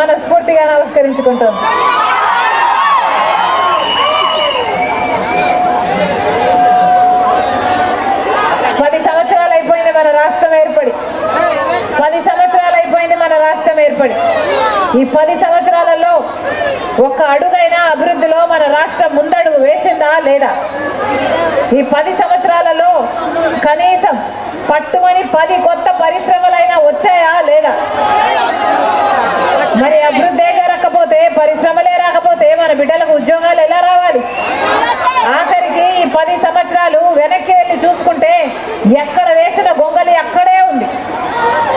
మనస్ఫూర్తిగా నమస్కరించుకుంటాం పది సంవత్సరాలు అయిపోయింది మన రాష్ట్రం ఏర్పడి. పది సంవత్సరాలు అయిపోయింది మన రాష్ట్రం ఏర్పడి. ఈ పది సంవత్సరాలలో ఒక్క అడుగైనా అభివృద్ధిలో మన రాష్ట్రం ముందడుగు వేసిందా లేదా? ఈ పది సంవత్సరాలలో కనీసం పట్టుమని పది పరిశ్రమలైనా వచ్చాయా లేదా? మరి అభివృద్ధి రాకపోతే పరిశ్రమలే రాకపోతే మన బిడ్డలకు ఉద్యోగాలు ఎలా రావాలి? ఆఖరికి ఈ పది సంవత్సరాలు వెనక్కి వెళ్ళి చూసుకుంటే ఎక్కడ వేసిన గొంగలి అక్కడే ఉంది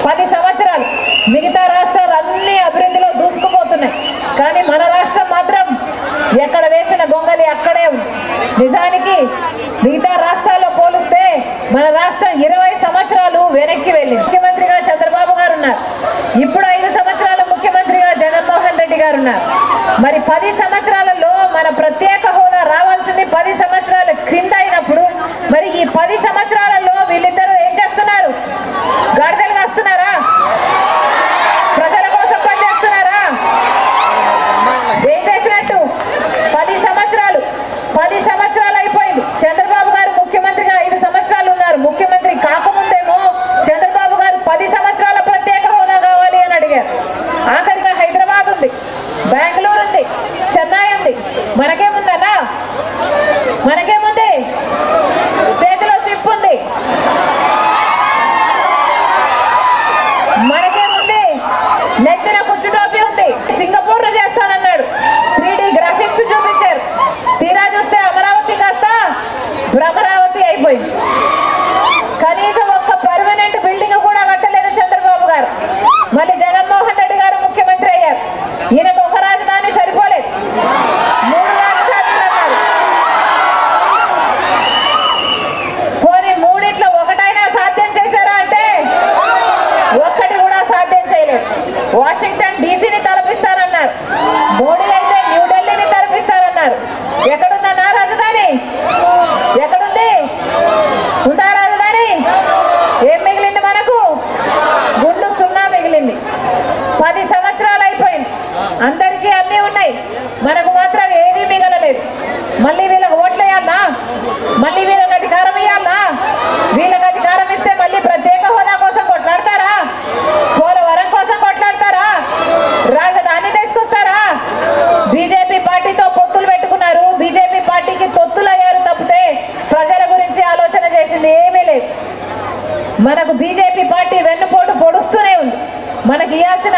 పది సంవత్సరాలు మిగతా రాష్ట్రాలు అన్ని అభివృద్ధిలో దూసుకుపోతున్నాయి కానీ మన రాష్ట్రం మాత్రం ఎక్కడ వేసిన గొంగలి అక్కడే ఉంది నిజానికి మిగతా రాష్ట్రాల్లో పోలిస్తే మన రాష్ట్రం ఇరవై సంవత్సరాలు వెనక్కి వెళ్ళింది ముఖ్యమంత్రిగా చంద్రబాబు గారు ఉన్నారు ఇప్పుడు ఐదు సంవత్సరాల ముఖ్యమంత్రిగా జగన్మోహన్ రెడ్డి గారు ఉన్నారు మరి పది సంవత్సరాలలో మన ప్రత్యేక హోదా రావాల్సింది పది సంవత్సరాల క్రింద అయినప్పుడు మరి ఈ పది సంవత్సరాలలో వీళ్ళిద్దరూ ఏం చేస్తున్నారు? గడదలు వస్తున్నారా? ప్రజల కోసం పనిచేస్తున్నారా ఏం చేసినట్టు? పది సంవత్సరాలు పది సంవత్సరాలు అయిపోయింది. చంద్రబాబు గారు ముఖ్యమంత్రిగా ఐదు సంవత్సరాలు ఉన్నారు. ముఖ్యమంత్రి కాకముందేమో చంద్రబాబు గారు పది సంవత్సరాల ప్రత్యేక హోదా కావాలి అని అడిగారు. Bueno, ¿qué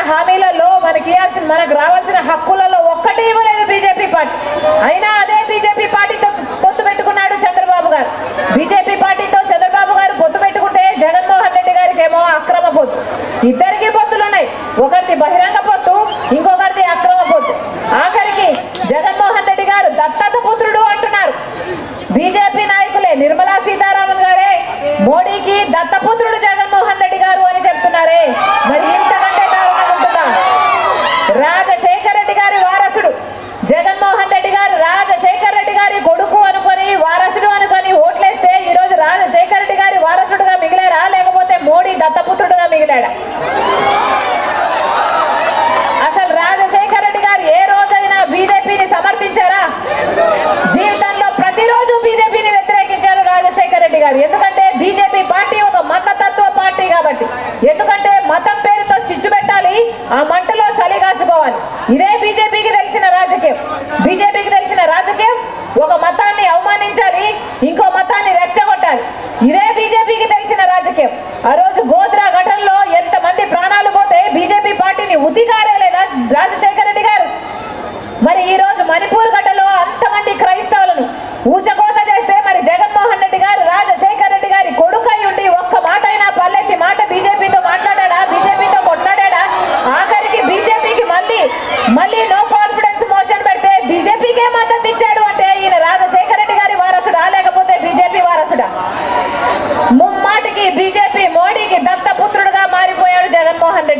హామీలలో మనకి ఇవ్వాల్సిన మనకు రావాల్సిన హక్కులలో ఒక్కటి ఇవ్వలేదు బీజేపీ పార్టీ. అయినా అదే బీజేపీ పార్టీతో పొత్తు పెట్టుకున్నాడు చంద్రబాబు గారు. బీజేపీ పార్టీతో చంద్రబాబు గారు పొత్తు పెట్టుకుంటే జగన్మోహన్ రెడ్డి గారికి ఏమో అక్రమ పొత్తు. ఇద్దరికి పొత్తులు ఉన్నాయి ఒకరిది బహిరంగ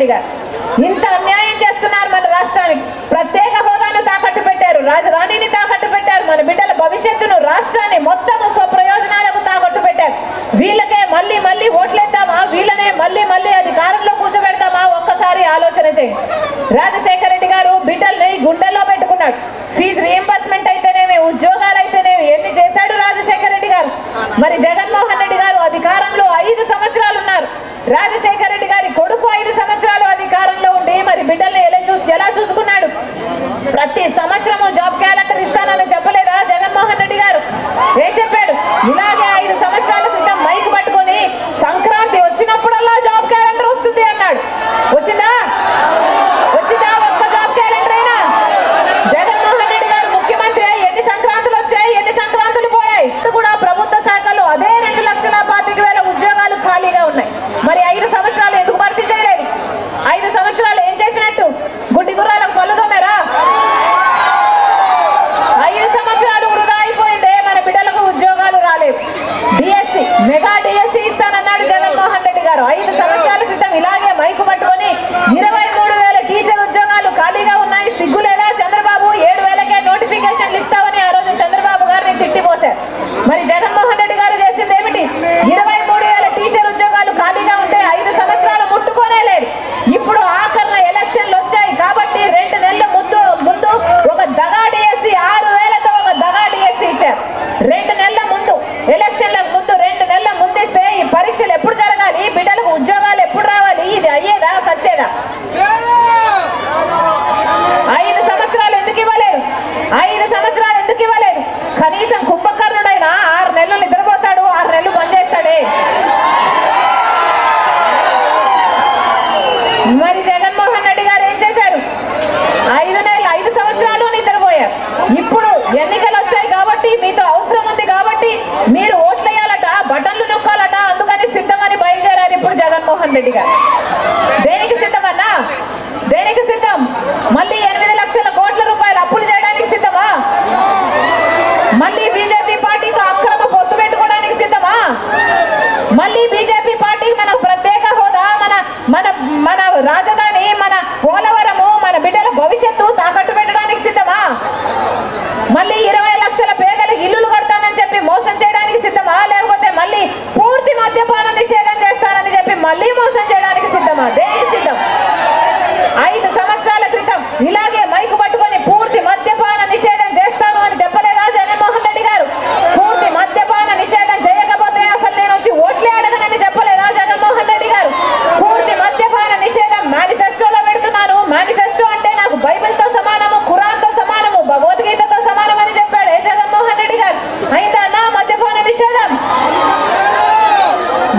రెడ్డి గారు. ఇంత అన్యాయం చేస్తున్నారు మన రాష్ట్రానికి. ప్రత్యేక హోదాను తాకట్టు పెట్టారు. రాజధానిని తాకట్టు పెట్టారు. మన బిడ్డల భవిష్యత్తును రాష్ట్రాన్ని మొత్తం స్వప్రయోజనాలకు తాకట్టు పెట్టారు. వీళ్ళకే మళ్ళీ మళ్ళీ ఓట్లేద్దామా? వీళ్ళనే మళ్ళీ మళ్ళీ అధికారంలో కూర్చోబెడతామా? ఒక్కసారి ఆలోచన చేయండి రాజశేఖర రెడ్డి గారు బిడ్డల్ని గుండెల్లో పెట్టుకున్నాడు. ఫీజు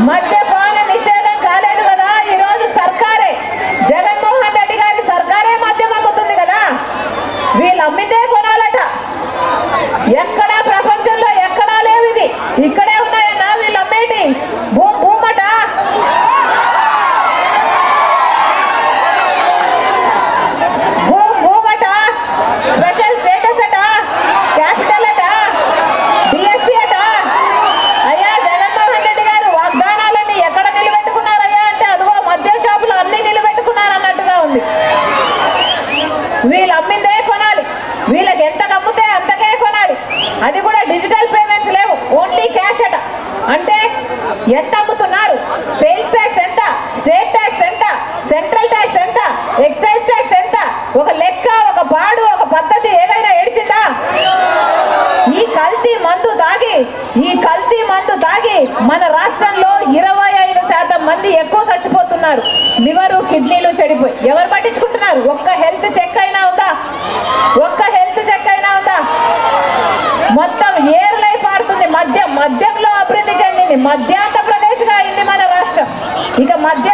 मध्य లివరు కిడ్నీలు చెడిపోయి ఎవరు పట్టించుకుంటున్నారు? ఒక్క హెల్త్ చెక్ అయినా అవుతా ఒక్క హెల్త్ చెక్ అయినా అవుతా మొత్తం ఏర్లై పారుతుంది మద్యం మద్యంలో అభివృద్ధి చెందింది. మధ్యాంధ్రప్రదేశ్గా అయింది మన రాష్ట్రం. ఇక మధ్య